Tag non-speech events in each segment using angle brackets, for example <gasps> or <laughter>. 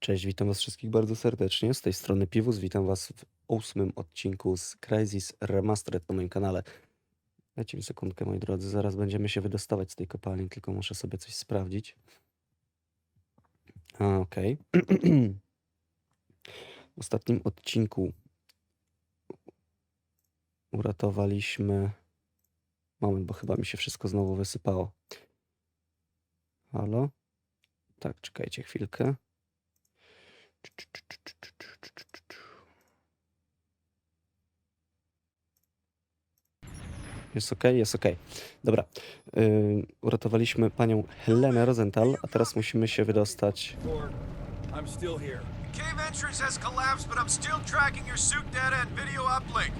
Cześć, witam was wszystkich bardzo serdecznie. Z tej strony Piwus, witam was w ósmym odcinku z Crysis Remastered na moim kanale. Dajcie mi sekundkę, moi drodzy, zaraz będziemy się wydostawać z tej kopalni, tylko muszę sobie coś sprawdzić. Okej. <clears throat> W ostatnim odcinku uratowaliśmy... Moment, bo chyba mi się wszystko znowu wysypało. Halo? Tak, czekajcie chwilkę. Jest ok, jest ok. Dobra. Yy, uratowaliśmy panią Helenę Rosenthal, a teraz musimy się wydostać. I'm still here. Cave entrance has collapsed, but I'm still tracking your suit data and video uplink.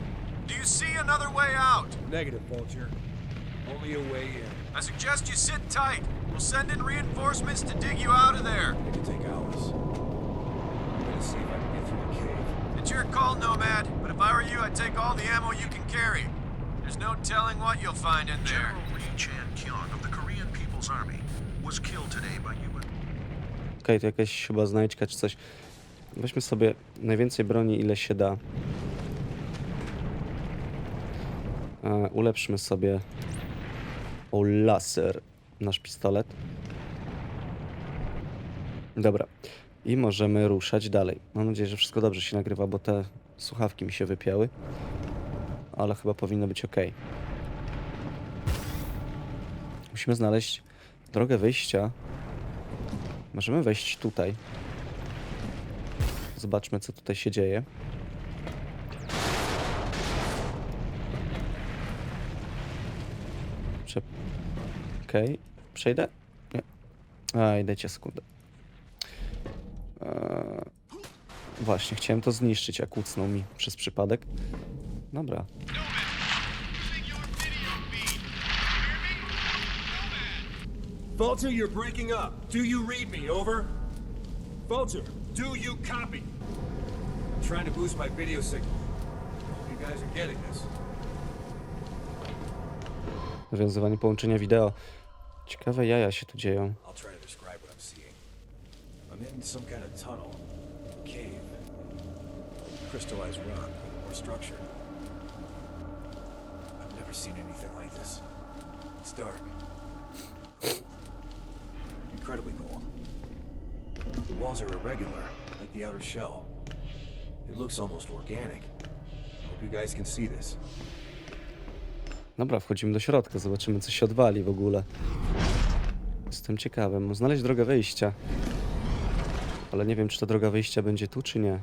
Do you see another way out? Negative, Vulture. Only a way in. I suggest you sit tight. We'll send in reinforcements to dig you out of there. It could take hours. Gonna see if I can get through the cave. It's your call, Nomad, but if I were you, I'd take all the ammo you can carry. There's no telling what you'll find in there. General Lee Chan Kyung of the Korean People's Army was killed today by UN. Okej, to jakaś chyba znajdźka czy coś. Weźmy sobie najwięcej broni, ile się da. E, ulepszmy sobie o laser nasz pistolet. Dobra. I możemy ruszać dalej. Mam nadzieję, że wszystko dobrze się nagrywa, bo te słuchawki mi się wypiały. Ale chyba powinno być ok. Musimy znaleźć drogę wyjścia. Możemy wejść tutaj. Zobaczmy, co tutaj się dzieje. Prze... Przejdę? Nie. Aj, dajcie sekundę. Eee, Właśnie, chciałem to zniszczyć, a kucnął mi przez przypadek. Dobra. Vulture, you're breaking up. Do you read me? Over. Vulture, do you copy? I'm trying to boost my video signal. You guys are getting this. Nawiązywanie połączenia wideo. Ciekawe jaja się tu dzieją. I'll try to describe what I'm seeing. I'm in some kind of tunnel, cave, crystallized rock or structure. I've never seen anything like this. It's dark, incredibly cold. The walls are irregular, like the outer shell. It looks almost organic. Hope you guys can see this. Dobra, wchodzimy do środka, zobaczymy co się odwali w ogóle. Jestem ciekawy, mam znaleźć drogę wyjścia. Ale nie wiem, czy ta droga wyjścia będzie tu, czy nie.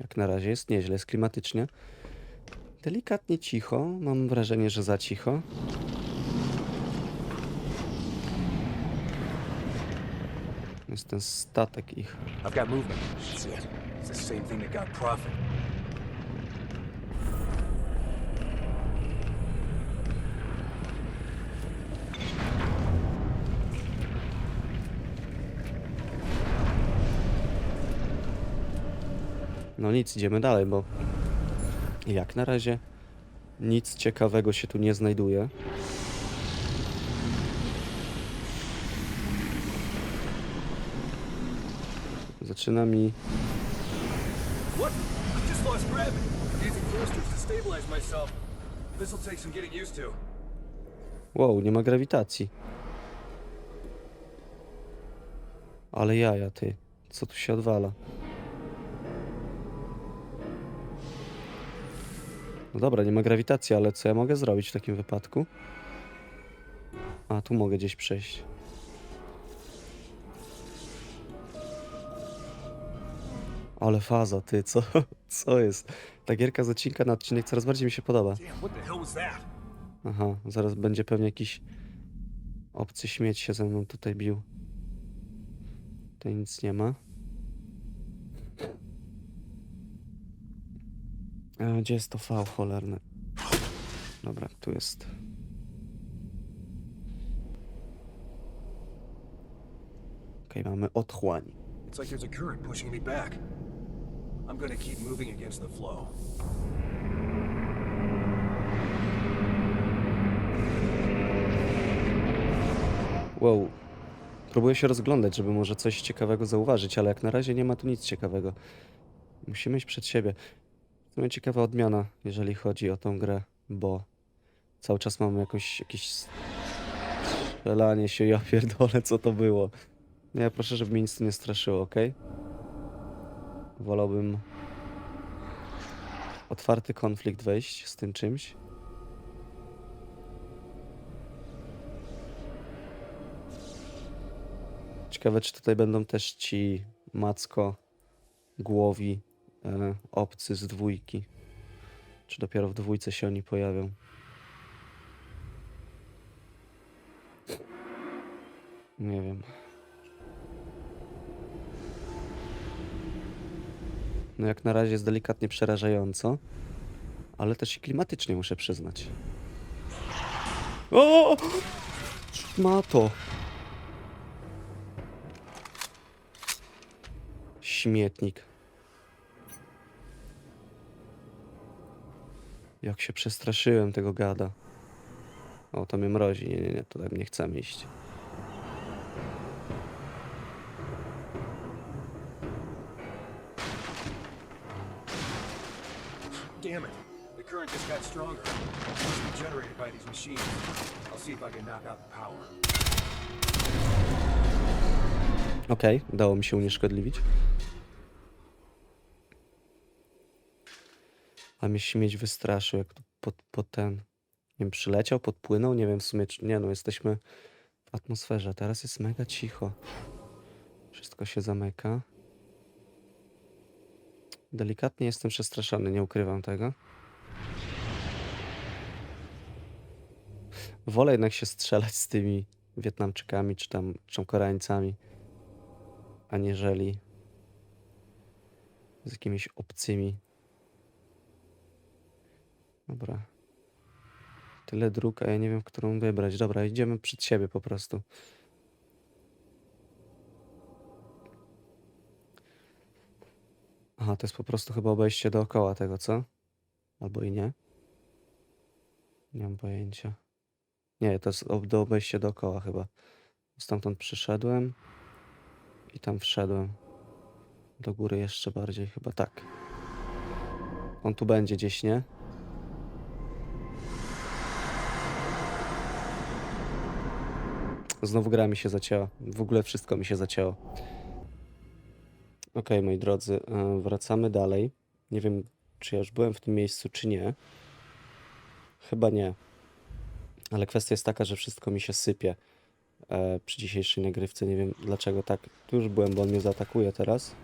Jak na razie jest nieźle, jest klimatycznie. Delikatnie cicho, mam wrażenie, że za cicho. Jest ten statek ich. I've got movement. Shit. It's the same thing that got Prophet. No nic, idziemy dalej, bo jak na razie nic ciekawego się tu nie znajduje. Zaczyna mi... Wow, nie ma grawitacji. Ale jaja, ty. Co tu się odwala? No dobra, nie ma grawitacji, ale co ja mogę zrobić w takim wypadku? A, tu mogę gdzieś przejść. Ale faza, ty, co? <laughs> Co jest? Ta gierka z odcinka na odcinek coraz bardziej mi się podoba. Aha, zaraz będzie pewnie jakiś obcy śmieć się ze mną tutaj bił. Tutaj nic nie ma. A, gdzie jest to V cholerne? Dobra, tu jest. Okej, mamy otchłań. It's like there's a current pushing me back. I'm gonna keep moving against the flow. Wow, Próbuję się rozglądać, żeby może coś ciekawego zauważyć, ale jak na razie nie ma tu nic ciekawego. Musimy iść przed siebie. W sumie ciekawa odmiana, jeżeli chodzi o tą grę, bo cały czas mamy jakoś, jakieś strzelanie się, ja pierdolę, co to było. Nie, proszę, żeby mnie nic nie straszyło, ok? Wolałbym otwarty konflikt wejść z tym czymś. Ciekawe, czy tutaj będą też ci macko, głowi, obcy z dwójki. Czy dopiero w dwójce się oni pojawią? Nie wiem. No jak na razie jest delikatnie przerażająco, ale też i klimatycznie muszę przyznać. O! Ma to. Śmietnik. Jak się przestraszyłem tego gada. O, to mnie mrozi. Nie, nie, nie, tutaj nie chcemy iść. Damn it. The current just got stronger. It must be generated by these machines. I'll see if I can knock out the power. Okej, udało mi się unieszkodliwić. A mnie śmieć wystraszył, jak tu pod, pod ten. Nie wiem, przyleciał, podpłynął. Nie wiem w sumie, czy. Nie no, jesteśmy w atmosferze. Teraz jest mega cicho. Wszystko się zamyka. Delikatnie jestem przestraszony, nie ukrywam tego. Wolę jednak się strzelać z tymi Wietnamczykami czy tam, czy Koreańcami aniżeli z jakimiś obcymi. Dobra. Tyle dróg, a ja nie wiem, którą wybrać. Dobra, idziemy przed siebie po prostu. Aha, to jest po prostu chyba obejście dookoła tego, co? Albo i nie. Nie mam pojęcia. Nie, to jest do obejścia dookoła chyba. Stamtąd przyszedłem. I tam wszedłem. Do góry jeszcze bardziej, chyba tak. On tu będzie gdzieś, nie? Znowu gra mi się zacięła. W ogóle wszystko mi się zacięło. Okej, moi drodzy, e, wracamy dalej. Nie wiem, czy ja już byłem w tym miejscu, czy nie. Chyba nie. Ale kwestia jest taka, że wszystko mi się sypie e, przy dzisiejszej nagrywce. Nie wiem dlaczego tak. Tu już byłem, bo on mnie zaatakuje teraz.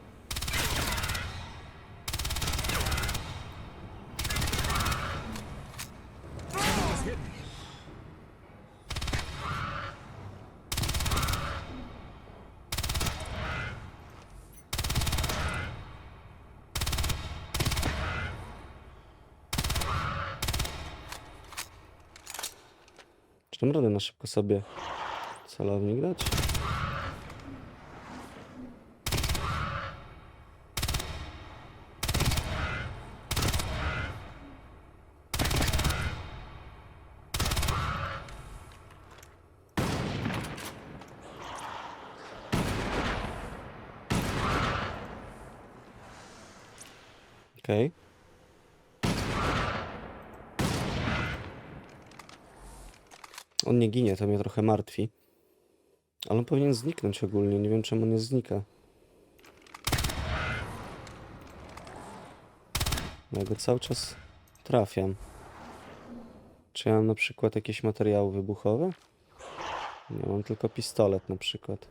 Szybko sobie celownik dać? Okej. On nie ginie, to mnie trochę martwi. Ale on powinien zniknąć ogólnie. Nie wiem, czemu nie znika. Ja go cały czas trafiam. Czy ja mam na przykład jakieś materiały wybuchowe? Nie, mam tylko pistolet na przykład.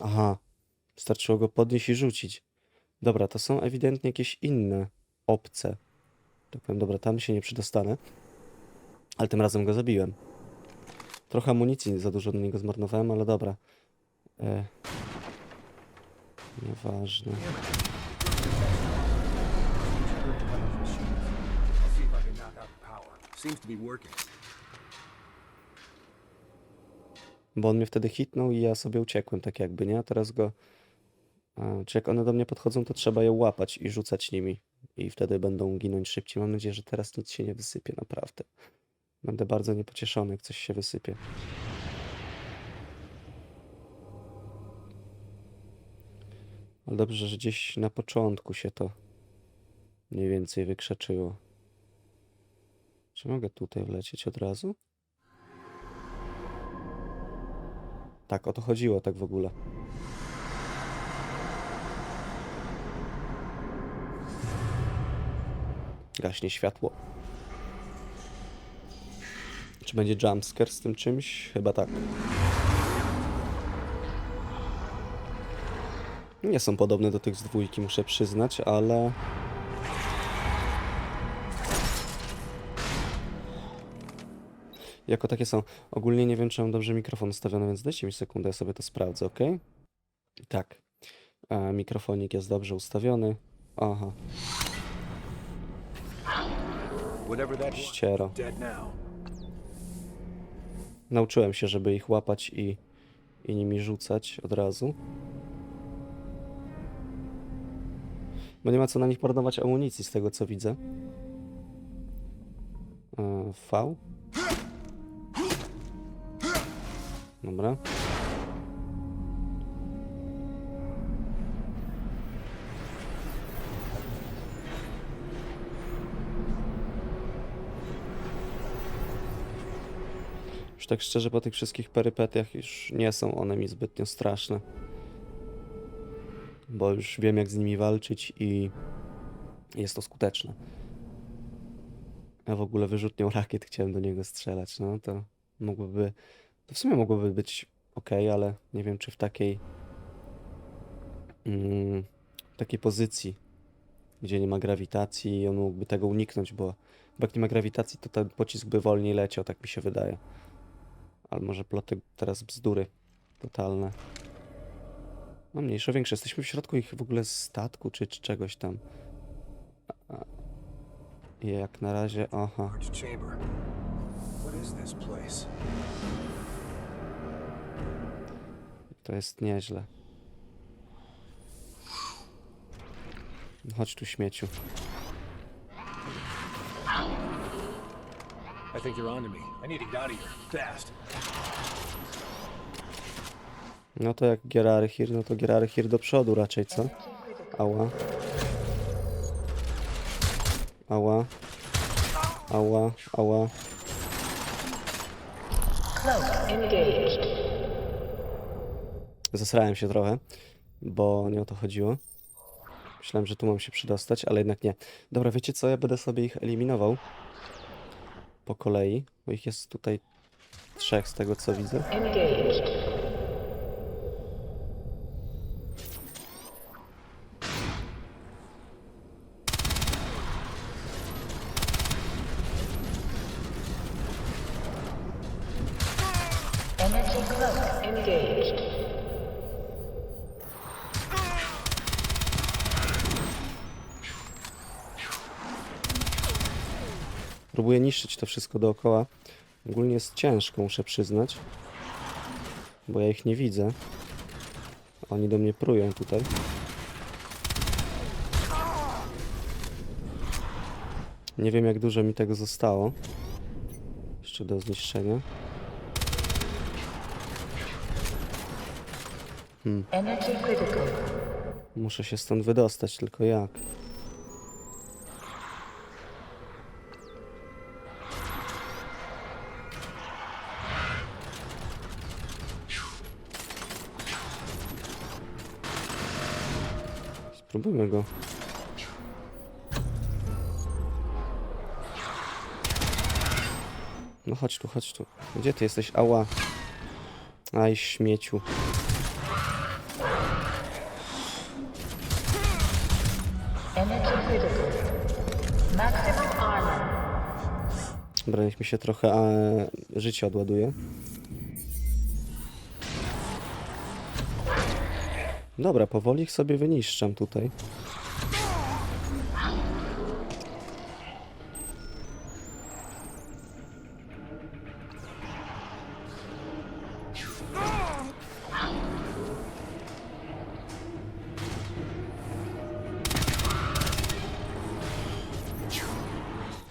Aha, wystarczyło go podnieść i rzucić. Dobra, to są ewidentnie jakieś inne obce. Tak powiem, dobra, tam się nie przydostanę. Ale tym razem go zabiłem. Trochę amunicji za dużo do niego zmarnowałem, ale dobra. E... Nieważne. Bo on mnie wtedy hitnął i ja sobie uciekłem, tak jakby, nie? A teraz go... A, czy jak one do mnie podchodzą, to trzeba je łapać i rzucać nimi. I wtedy będą ginąć szybciej. Mam nadzieję, że teraz nic się nie wysypie, naprawdę. Będę bardzo niepocieszony, jak coś się wysypie. Ale dobrze, że gdzieś na początku się to mniej więcej wykrzeczyło. Czy mogę tutaj wlecieć od razu? Tak, o to chodziło tak w ogóle. Gaśnie światło. Czy będzie jumpscare z tym czymś? Chyba tak. Nie są podobne do tych z dwójki, muszę przyznać, ale... Jako takie są. Ogólnie nie wiem, czy mam dobrze mikrofon ustawiony, więc dajcie mi sekundę, ja sobie to sprawdzę, ok? Tak. E, mikrofonik jest dobrze ustawiony. Aha, ściero. Nauczyłem się, żeby ich łapać i, i nimi rzucać od razu. Bo nie ma co na nich marnować amunicji, z tego co widzę. E, V. Dobra. Już tak szczerze, po tych wszystkich perypetiach już nie są one mi zbytnio straszne. Bo już wiem, jak z nimi walczyć i jest to skuteczne. Ja w ogóle wyrzutnią rakiet chciałem do niego strzelać, no to mogłoby... To w sumie mogłoby być ok, ale nie wiem, czy w takiej... Mm, takiej pozycji, gdzie nie ma grawitacji i on mógłby tego uniknąć, bo, bo jak nie ma grawitacji, to ten pocisk by wolniej leciał, tak mi się wydaje. Ale może ploty teraz bzdury totalne. No mniejsze, większe. Jesteśmy w środku ich w ogóle statku czy, czy czegoś tam. Jak na razie, aha. To jest nieźle. Chodź tu śmieciu. I think you're onto me. I need to get out of here. Fast. No to jak Gerarchir, no to Gerarchir do przodu raczej, co? Ała. Ała. Ała, ała. Zasrałem się trochę, bo nie o to chodziło. Myślałem, że tu mam się przydostać, ale jednak nie. Dobra, wiecie co? Ja będę sobie ich eliminował po kolei, bo ich jest tutaj trzech z tego co widzę. Engaged. To wszystko dookoła. Ogólnie jest ciężko, muszę przyznać. Bo ja ich nie widzę. Oni do mnie prują tutaj. Nie wiem jak dużo mi tego zostało. Jeszcze do zniszczenia. Critical. Muszę się stąd wydostać, tylko jak? Spróbujmy go. No chodź tu, chodź tu. Gdzie ty jesteś? Ała. Aj, śmieciu. Dobra, niech mi się trochę e, życie odładuje. Dobra, powoli ich sobie wyniszczam tutaj.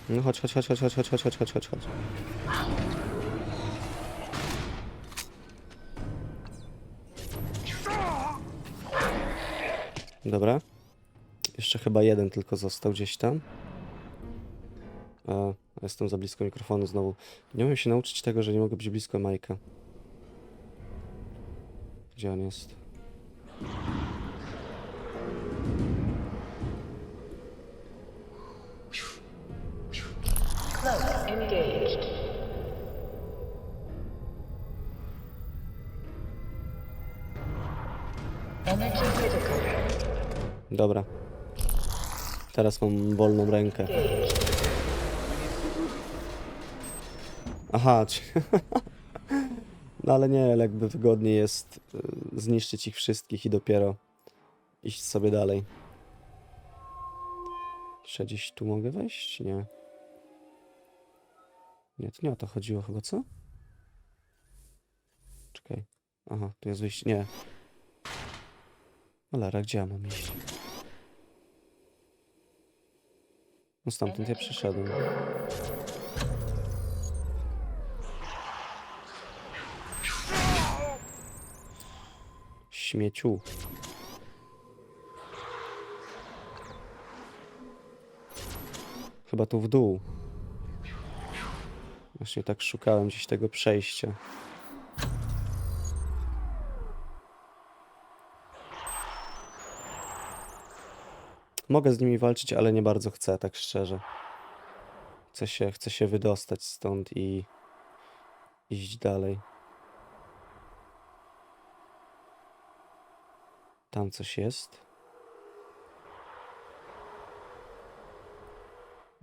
No chodź, chodź, chodź, chodź, chodź, chodź, chodź, chodź, chodź. Dobra. Jeszcze chyba jeden tylko został gdzieś tam. A, jestem za blisko mikrofonu znowu. Nie umiem się nauczyć tego, że nie mogę być blisko Majka. Gdzie on jest? Dobra. Teraz mam wolną rękę. Aha, czy... <laughs> No ale nie, jakby wygodniej jest y, zniszczyć ich wszystkich i dopiero iść sobie dalej. Czy gdzieś tu mogę wejść? Nie. Nie, to nie o to chodziło chyba, co? Czekaj. Aha, tu jest wyjście. Nie. Cholera, gdzie ja mam iść? No stamtąd ja przyszedłem. Śmieciu. Chyba tu w dół. Właśnie tak szukałem gdzieś tego przejścia. Mogę z nimi walczyć, ale nie bardzo chcę, tak szczerze. Chcę się, chcę się wydostać stąd i iść dalej. Tam coś jest.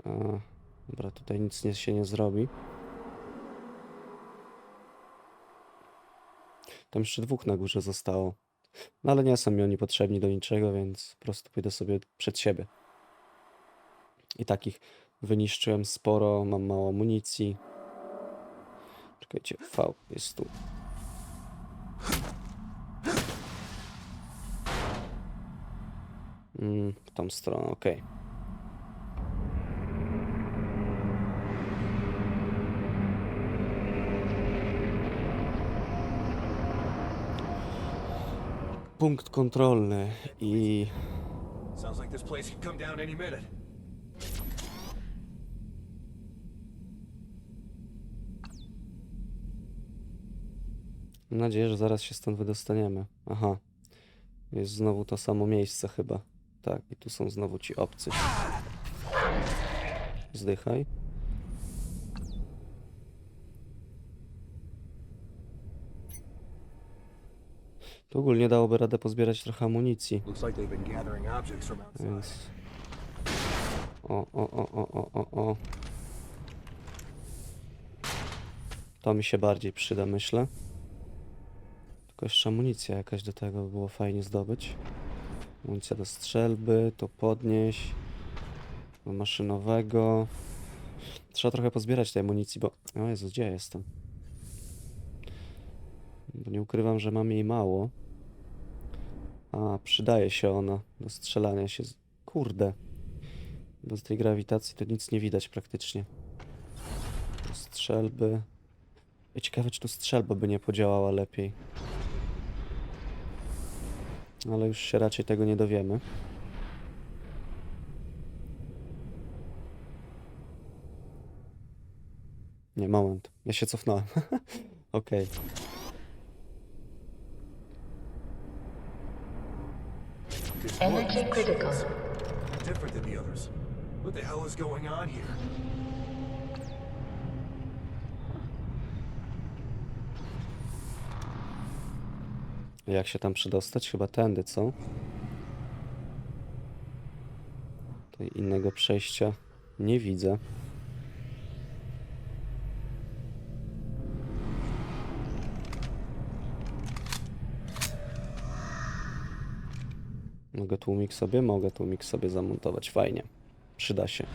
A, dobra, tutaj nic nie, się nie zrobi. Tam jeszcze dwóch na górze zostało. No ale nie są mi oni potrzebni do niczego, więc po prostu pójdę sobie przed siebie. I takich wyniszczyłem sporo, mam mało amunicji. Czekajcie, V jest tu. Mm, w tą stronę, okej. Punkt kontrolny i Sounds like this place could come down any minute. mam nadzieję, że zaraz się stąd wydostaniemy. Aha, jest znowu to samo miejsce chyba. Tak, i tu są znowu ci obcy. Zdychaj. Tu ogólnie dałoby radę pozbierać trochę amunicji. Więc. O, o, o, o, o, o, o. To mi się bardziej przyda, myślę. Tylko jeszcze amunicja jakaś do tego by było fajnie zdobyć. Amunicja do strzelby, to podnieść. Do maszynowego. Trzeba trochę pozbierać tej amunicji, bo... O Jezu, gdzie ja jestem? Bo nie ukrywam, że mam jej mało. A, przydaje się ona do strzelania się. z- Kurde. Bez tej grawitacji to nic nie widać praktycznie. Strzelby. Ciekawe, czy tu strzelba by nie podziałała lepiej. Ale już się raczej tego nie dowiemy. Nie, moment. Ja się cofnąłem. <laughs> Okej. This Energy one critical. different than the others. What the hell is going on here? Jak się tam przedostać? Chyba tędy, co? Tutaj innego przejścia nie widzę. Mogę tłumik sobie? Mogę tłumik sobie zamontować. Fajnie. Przyda się.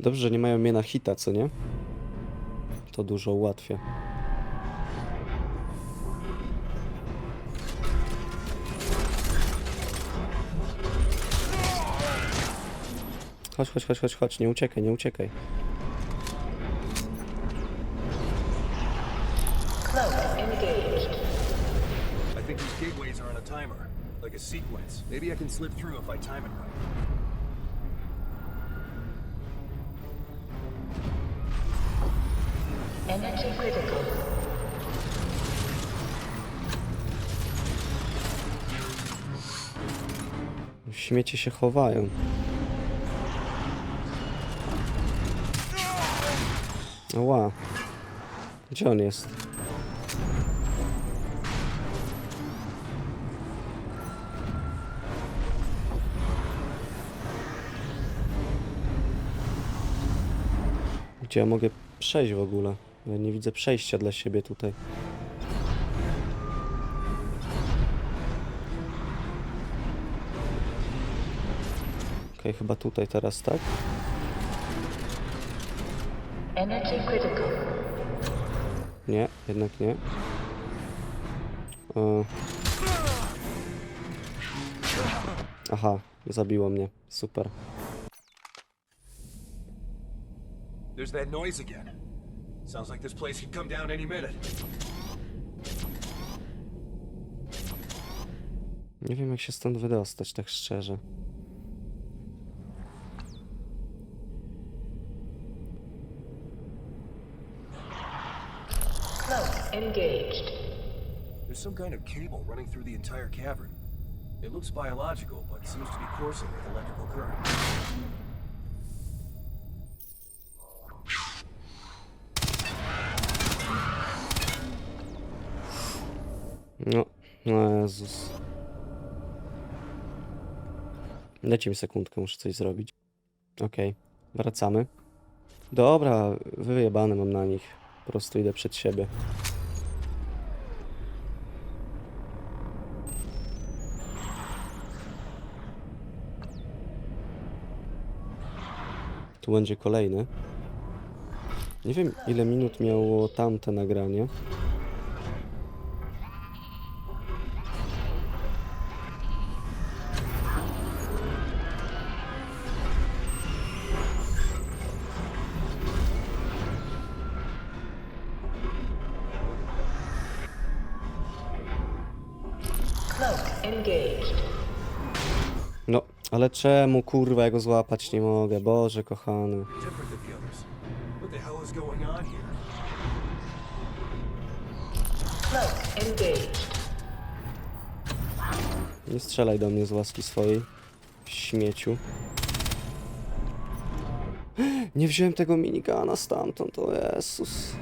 Dobrze, że nie mają mnie na hita, co nie? To dużo ułatwia. Chodź, chodź, chodź, chodź, chodź, nie uciekaj, nie uciekaj. Engaged. I think these gateways are on a timer, like a sequence. Maybe I can slip through if I time it right. Energy critical. Śmiecie się chowają. Ła. Gdzie on jest? Gdzie ja mogę przejść w ogóle? Ja nie widzę przejścia dla siebie tutaj. Okej, chyba tutaj teraz, tak? Nie, jednak nie. E... Aha, zabiło mnie. Super. There's that noise again. Sounds like this place could come down any minute. Nie wiem jak się stąd wydostać, tak szczerze. Cloak engaged. There's some kind of cable running through the entire cavern. It looks biological, but seems to be coursing with electrical current. No, no Jezus. Dajcie mi sekundkę, muszę coś zrobić. Okej, wracamy. Dobra, wyjebane mam na nich. Po prostu idę przed siebie. Tu będzie kolejny. Nie wiem ile minut miało tamte nagranie. No, ale czemu kurwa ja go złapać nie mogę? Boże kochany. Nie strzelaj do mnie z łaski swojej. Śmieciu. <gasps> Nie wziąłem tego minigana stamtąd, o Jezus.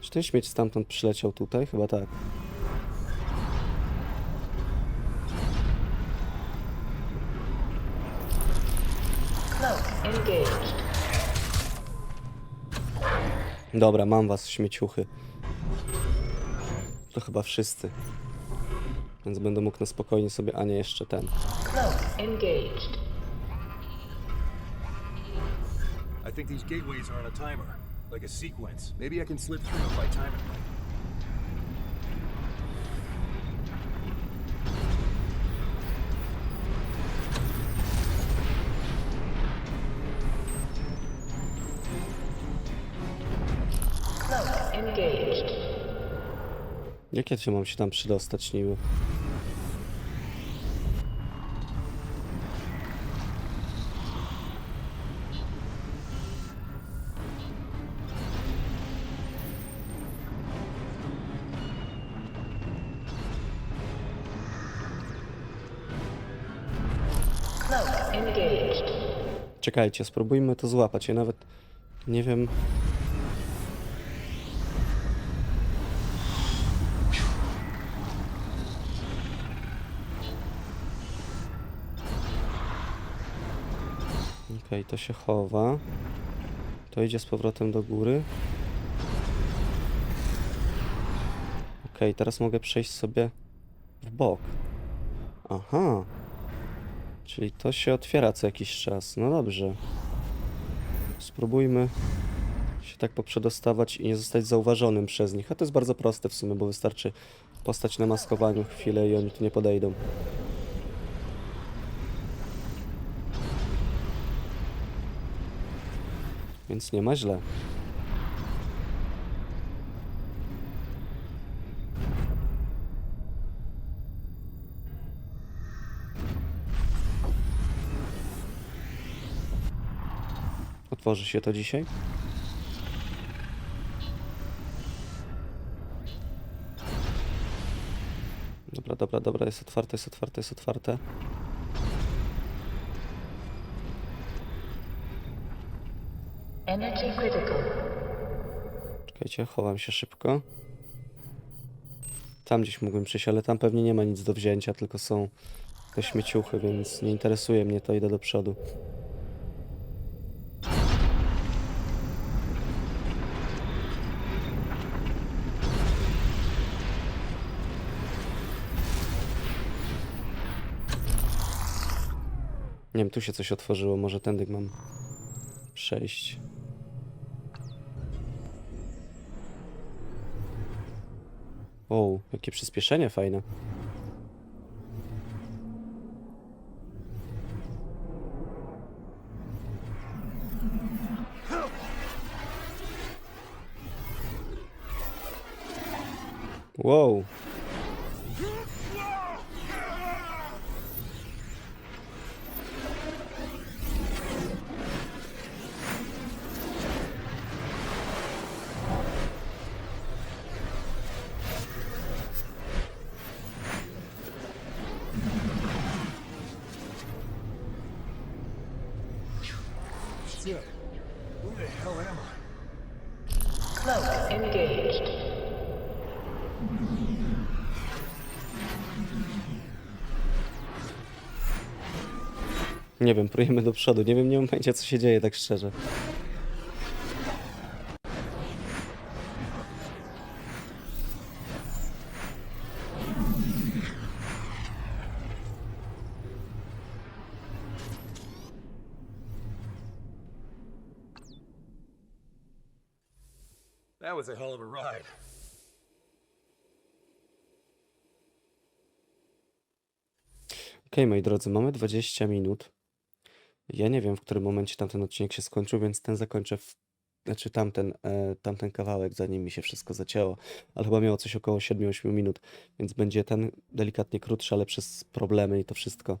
Czy ten śmieć stamtąd przyleciał tutaj? Chyba tak. Cloak engaged. Dobra, mam was, śmieciuchy. To chyba wszyscy. Więc będę mógł na spokojnie sobie, a nie jeszcze ten. Cloak engaged. I think these gateways are on a timer, like a sequence. Maybe I can slip through if I time it right. Cloak engaged. Jak ja się mam się tam przydostać niby? Czekajcie, spróbujmy to złapać. Ja nawet nie wiem. Okej, to się chowa. To idzie z powrotem do góry. Okej, teraz mogę przejść sobie w bok. Aha. Czyli to się otwiera co jakiś czas. No dobrze. Spróbujmy się tak poprzedostawać i nie zostać zauważonym przez nich. A to jest bardzo proste w sumie, bo wystarczy postać na maskowaniu chwilę i oni tu nie podejdą. Więc nie ma źle. Otworzy się to dzisiaj? Dobra, dobra, dobra, jest otwarte, jest otwarte, jest otwarte. Czekajcie, chowam się szybko. Tam gdzieś mógłbym przyjść, ale tam pewnie nie ma nic do wzięcia, tylko są te śmieciuchy, więc nie interesuje mnie to, idę do przodu. Nie wiem, tu się coś otworzyło, może tędy mam przejść. O, jakie przyspieszenie fajne. Wow. Nie wiem, prójemy do przodu. Nie wiem, nie mam pojęcia, co się dzieje, tak szczerze. That was a hell of a ride. Okej, moi drodzy, mamy 20 minut. Ja nie wiem, w którym momencie tamten odcinek się skończył, więc ten zakończę w... Znaczy tamten, e, tamten kawałek, zanim mi się wszystko zacięło. Ale chyba miało coś około 7-8 minut, więc będzie ten delikatnie krótszy, ale przez problemy i to wszystko.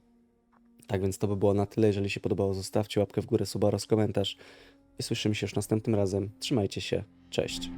Tak więc to by było na tyle. Jeżeli się podobało, zostawcie łapkę w górę, suba oraz komentarz. I słyszymy się już następnym razem. Trzymajcie się. Cześć.